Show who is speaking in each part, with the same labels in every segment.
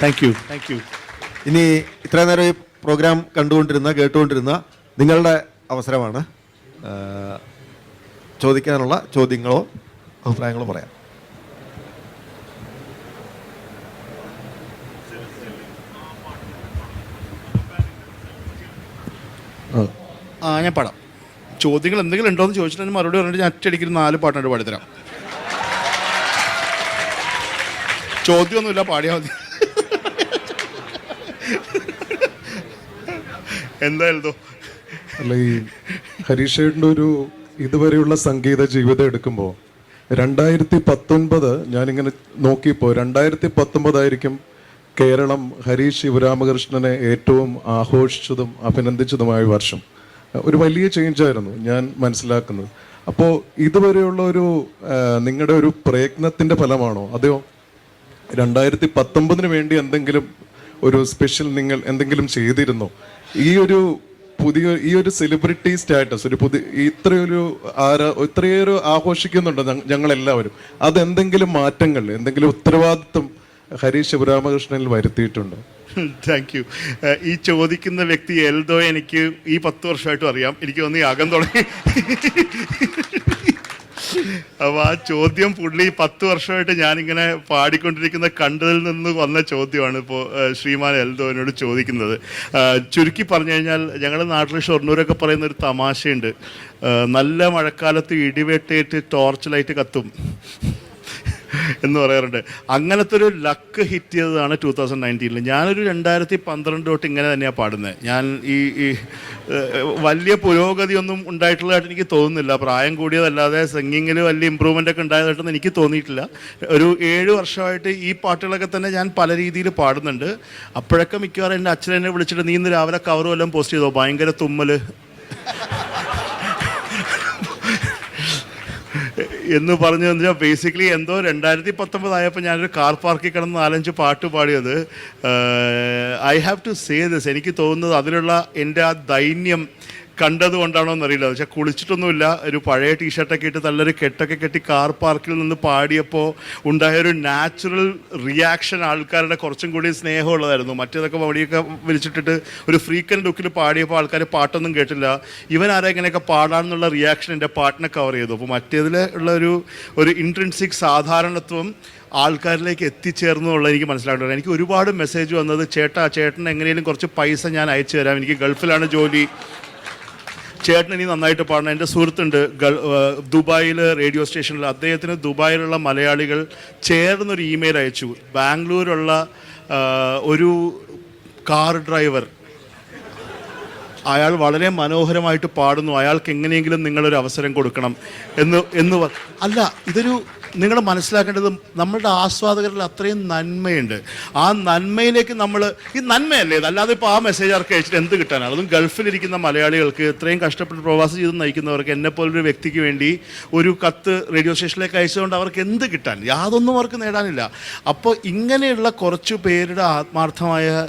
Speaker 1: Thank you thank you
Speaker 2: ഇനി ഇത്ര നേരം ഈ പ്രോഗ്രാം കണ്ടുകൊണ്ടിരുന്ന കേട്ടുകൊണ്ടിരുന്ന നിങ്ങളുടെ അവസരമാണ് ചോദിക്കാനുള്ള ചോദ്യങ്ങളോ അഭിപ്രായങ്ങളോ പറയാം.
Speaker 1: ആ. ഞാൻ പാടാം. ചോദ്യങ്ങൾ എന്തെങ്കിലും ഉണ്ടോ എന്ന് ചോദിച്ചിട്ട് മറുപടി പറഞ്ഞിട്ട് ഞാൻ ഒറ്റയടിക്ക് ഒരു നാല് പാട്ടായിട്ട് പാടിത്തരാം ചോദ്യമൊന്നുമില്ല പാടിയാൽ മതി. എന്തായാലും
Speaker 3: അല്ല ഈ ഹരീഷേട്ടന്റെ ഒരു ഇതുവരെയുള്ള സംഗീത ജീവിതം എടുക്കുമ്പോൾ രണ്ടായിരത്തി പത്തൊൻപത് ഞാനിങ്ങനെ നോക്കിയപ്പോൾ രണ്ടായിരത്തി പത്തൊമ്പതായിരിക്കും കേരളം ഹരീഷ് ശിവരാമകൃഷ്ണനെ ഏറ്റവും ആഘോഷിച്ചതും അഭിനന്ദിച്ചതുമായ വർഷം. ഒരു വലിയ ചേഞ്ചായിരുന്നു ഞാൻ മനസ്സിലാക്കുന്നത്. അപ്പോൾ ഇതുവരെയുള്ള ഒരു നിങ്ങളുടെ ഒരു പ്രയത്നത്തിന്റെ ഫലമാണോ? അതെയോ? രണ്ടായിരത്തി പത്തൊമ്പതിന് വേണ്ടി എന്തെങ്കിലും ഒരു സ്പെഷ്യൽ നിങ്ങൾ എന്തെങ്കിലും ചെയ്തിരുന്നോ? ഈ ഒരു പുതിയ ഈ ഒരു സെലിബ്രിറ്റി സ്റ്റാറ്റസ് ഒരു പുതിയ ഇത്രയൊരു ആരാ ഇത്രയൊരു ആഘോഷിക്കുന്നുണ്ട് ഞങ്ങളെല്ലാവരും. അതെന്തെങ്കിലും മാറ്റങ്ങൾ എന്തെങ്കിലും ഉത്തരവാദിത്വം ഹരീഷ് ശിവരാമകൃഷ്ണനിൽ വരുത്തിയിട്ടുണ്ടോ?
Speaker 1: താങ്ക് യു ഈ ചോദിക്കുന്ന വ്യക്തി എൽദോ എനിക്ക് ഈ പത്ത് വർഷമായിട്ടും അറിയാം. എനിക്ക് തോന്നി അകം തുടങ്ങി. അപ്പോൾ ആ ചോദ്യം പുള്ളി പത്ത് വർഷമായിട്ട് ഞാനിങ്ങനെ പാടിക്കൊണ്ടിരിക്കുന്ന കണ്ടതിൽ നിന്ന് വന്ന ചോദ്യമാണ് ഇപ്പോൾ ശ്രീമാൻ എൽദോ എന്നോട് ചോദിക്കുന്നത് ചുരുക്കി പറഞ്ഞു കഴിഞ്ഞാൽ ഞങ്ങളുടെ നാട്ടിൽ ഷൊർണൂരൊക്കെ പറയുന്ന ഒരു തമാശയുണ്ട്. നല്ല മഴക്കാലത്ത് ഇടിവെട്ടേറ്റ് ടോർച്ച് ലൈറ്റ് കത്തും. എന്ന് പറയാറുണ്ട്. അങ്ങനത്തെ ഒരു ലക്ക് ഹിറ്റ് ചെയ്തതാണ് ടൂ തൗസൻഡ് നയന്റീനിൽ ഞാനൊരു രണ്ടായിരത്തി പന്ത്രണ്ട് തൊട്ട് ഇങ്ങനെ തന്നെയാണ് പാടുന്നത് ഞാൻ ഈ ഈ വലിയ പുരോഗതിയൊന്നും ഉണ്ടായിട്ടുള്ളതായിട്ട് എനിക്ക് തോന്നുന്നില്ല. പ്രായം കൂടിയതല്ലാതെ സിംഗിങ്ങിൽ വലിയ ഇമ്പ്രൂവ്മെന്റ് ഒക്കെ ഉണ്ടായതായിട്ടൊന്നും എനിക്ക് തോന്നിയിട്ടില്ല. ഒരു ഏഴ് വർഷമായിട്ട് ഈ പാട്ടുകളൊക്കെ തന്നെ ഞാൻ പല രീതിയിൽ പാടുന്നുണ്ട്. അപ്പോഴൊക്കെ മിക്കവാറും എന്റെ അച്ഛൻ എന്നെ വിളിച്ചിട്ട് നീ ഇന്ന് രാവിലെ കവർ എല്ലാം പോസ്റ്റ് ചെയ്തോ? ഭയങ്കര തുമ്മൽ എന്ന് പറഞ്ഞു കഴിഞ്ഞാൽ ബേസിക്കലി എന്തോ രണ്ടായിരത്തി പത്തൊമ്പതായപ്പോൾ ഞാനൊരു കാർ പാർക്കിൽ കിടന്ന് നാലഞ്ച് പാട്ട് പാടിയത്. I have to say this എനിക്ക് തോന്നുന്നത് അതിലുള്ള എന്റെ ആ ദൈന്യം കണ്ടത് കൊണ്ടാണോ എന്നറിയില്ല. പക്ഷെ കുളിച്ചിട്ടൊന്നുമില്ല. ഒരു പഴയ ടീഷർട്ടൊക്കെ ഇട്ട് നല്ലൊരു കെട്ടൊക്കെ കെട്ടി കാർ പാർക്കിൽ നിന്ന് പാടിയപ്പോൾ ഉണ്ടായ ഒരു നാച്ചുറൽ റിയാക്ഷൻ ആൾക്കാരുടെ കുറച്ചും കൂടി സ്നേഹമുള്ളതായിരുന്നു. മറ്റേതൊക്കെ വടിയൊക്കെ വിളിച്ചിട്ടിട്ട് ഒരു ഫ്രീക്കൻ ലുക്കിൽ പാടിയപ്പോൾ ആൾക്കാർ പാട്ടൊന്നും കേട്ടില്ല. ഇവൻ ആരാ ഇങ്ങനെയൊക്കെ പാടാന്നുള്ള റിയാക്ഷൻ എന്റെ പാട്ടിനെ കവർ ചെയ്തു. അപ്പോൾ മറ്റേതിൽ ഉള്ള ഒരു ഒരു ഇൻട്രൻസിക് സാധാരണത്വം ആൾക്കാരിലേക്ക് എത്തിച്ചേർന്നു എന്നുള്ളത് എനിക്ക് മനസ്സിലാക്കണം എനിക്ക് ഒരുപാട് മെസ്സേജ് വന്നത് ചേട്ടാ ചേട്ടൻ എങ്ങനെയും കുറച്ച് പൈസ ഞാൻ അയച്ചു തരാം എനിക്ക് ഗൾഫിലാണ് ജോലി. ചേട്ടൻ ഇനി നന്നായിട്ട് പാടണം. എന്റെ സുഹൃത്തുണ്ട് ഗൾ ദുബായിൽ റേഡിയോ സ്റ്റേഷനിൽ അദ്ദേഹത്തിന് ദുബായിലുള്ള മലയാളികൾ ചേർന്നൊരു ഇമെയിൽ അയച്ചു. ബാംഗ്ലൂരുള്ള ഒരു കാർ ഡ്രൈവർ. അയാൾ വളരെ മനോഹരമായിട്ട് പാടുന്നു. അയാൾക്ക് എങ്ങനെയെങ്കിലും നിങ്ങളൊരു അവസരം കൊടുക്കണം എന്ന് എന്ന് അല്ല ഇതൊരു നിങ്ങൾ മനസ്സിലാക്കേണ്ടത് നമ്മളുടെ ആസ്വാദകരിൽ അത്രയും നന്മയുണ്ട്. ആ നന്മയിലേക്ക് നമ്മൾ ഈ നന്മയല്ലേ? ഇത് അല്ലാതെ ഇപ്പോൾ ആ മെസ്സേജ് ആർക്ക് അയച്ചിട്ട് എന്ത് കിട്ടാനാണ് അതും ഗൾഫിലിരിക്കുന്ന മലയാളികൾക്ക് ഇത്രയും കഷ്ടപ്പെട്ട് പ്രവാസ ജീവിതം നയിക്കുന്നവർക്ക് എന്നെ പോലൊരു വ്യക്തിക്ക് വേണ്ടി ഒരു കത്ത് റേഡിയോ സ്റ്റേഷനിലേക്ക് അയച്ചതുകൊണ്ട് അവർക്ക് എന്ത് കിട്ടാൻ? യാതൊന്നും അവർക്ക് നേടാനില്ല. അപ്പോൾ ഇങ്ങനെയുള്ള കുറച്ച് പേരുടെ ആത്മാർത്ഥമായ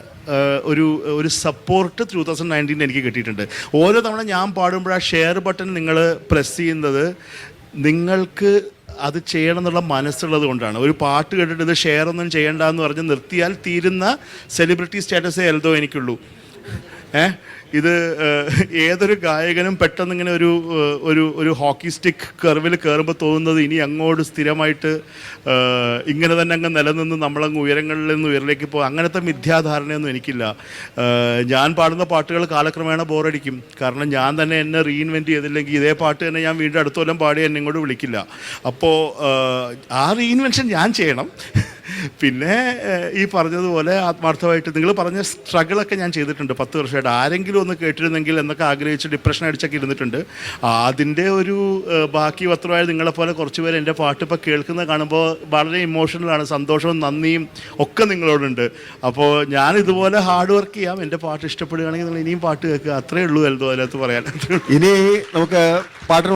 Speaker 1: ഒരു ഒരു സപ്പോർട്ട് ടൂ തൗസൻഡ് നയന്റീൻ എനിക്ക് കിട്ടിയിട്ടുണ്ട്. ഓരോ തവണ ഞാൻ പാടുമ്പോൾ ആ ഷെയർ ബട്ടൺ നിങ്ങൾ പ്രസ് ചെയ്യുന്നത് നിങ്ങൾക്ക് അത് ചെയ്യണം എന്നുള്ള മനസ്സുള്ളത് കൊണ്ടാണ്. ഒരു പാട്ട് കേട്ടിട്ട് ഇത് ഷെയർ ഒന്നും ചെയ്യണ്ട എന്ന് പറഞ്ഞ് നിർത്തിയാൽ തീരുന്ന സെലിബ്രിറ്റി സ്റ്റാറ്റസേ എൽതോ എനിക്കുള്ളൂ. ഇത് ഏതൊരു ഗായകനും പെട്ടെന്ന് ഇങ്ങനെ ഒരു ഒരു ഒരു ഹോക്കി സ്റ്റിക്ക് കർവിൽ കയറുമ്പോൾ തോന്നുന്നത് ഇനി അങ്ങോട്ട് സ്ഥിരമായിട്ട് ഇങ്ങനെ തന്നെ അങ്ങ് നിലനിന്ന് നമ്മളങ്ങ് ഉയരങ്ങളിൽ നിന്ന് ഉയരിലേക്ക് പോകും. അങ്ങനത്തെ മിഥ്യാധാരണയൊന്നും എനിക്കില്ല. ഞാൻ പാടുന്ന പാട്ടുകൾ കാലക്രമേണ ബോറടിക്കും. കാരണം ഞാൻ തന്നെ എന്നെ റീഇൻവെന്റ് ചെയ്തില്ലെങ്കിൽ ഇതേ പാട്ട് തന്നെ ഞാൻ വീണ്ടും അടുത്ത കൊല്ലം പാടി എന്നെ ഇങ്ങോട്ട് വിളിക്കില്ല. അപ്പോൾ ആ റീഇൻവെൻഷൻ ഞാൻ ചെയ്യണം. പിന്നെ ഈ പറഞ്ഞതുപോലെ ആത്മാർത്ഥമായിട്ട് നിങ്ങൾ പറഞ്ഞ സ്ട്രഗിളൊക്കെ ഞാൻ ചെയ്തിട്ടുണ്ട്. പത്ത് വർഷമായിട്ട് ആരെങ്കിലും ഒന്ന് കേട്ടിരുന്നെങ്കിൽ എന്നൊക്കെ ആഗ്രഹിച്ച് ഡിപ്രഷൻ അടിച്ചൊക്കെ ഇരുന്നിട്ടുണ്ട്. അതിന്റെ ഒരു ബാക്കി പത്രമായ നിങ്ങളെപ്പോലെ കുറച്ച് പേര് എന്റെ പാട്ട് ഇപ്പോൾ കേൾക്കുന്നത് കാണുമ്പോൾ വളരെ ഇമോഷണലാണ് സന്തോഷവും നന്ദിയും ഒക്കെ നിങ്ങളോടുണ്ട്. അപ്പോൾ ഞാൻ ഇതുപോലെ ഹാർഡ് വർക്ക് ചെയ്യാം. എന്റെ പാട്ട് ഇഷ്ടപ്പെടുകയാണെങ്കിൽ നിങ്ങൾ ഇനിയും പാട്ട് കേൾക്കുക. അത്രേ ഉള്ളൂ എന്തോ അതിനകത്ത് പറയാൻ.
Speaker 2: ഇനി നമുക്ക് പാട്ടിന്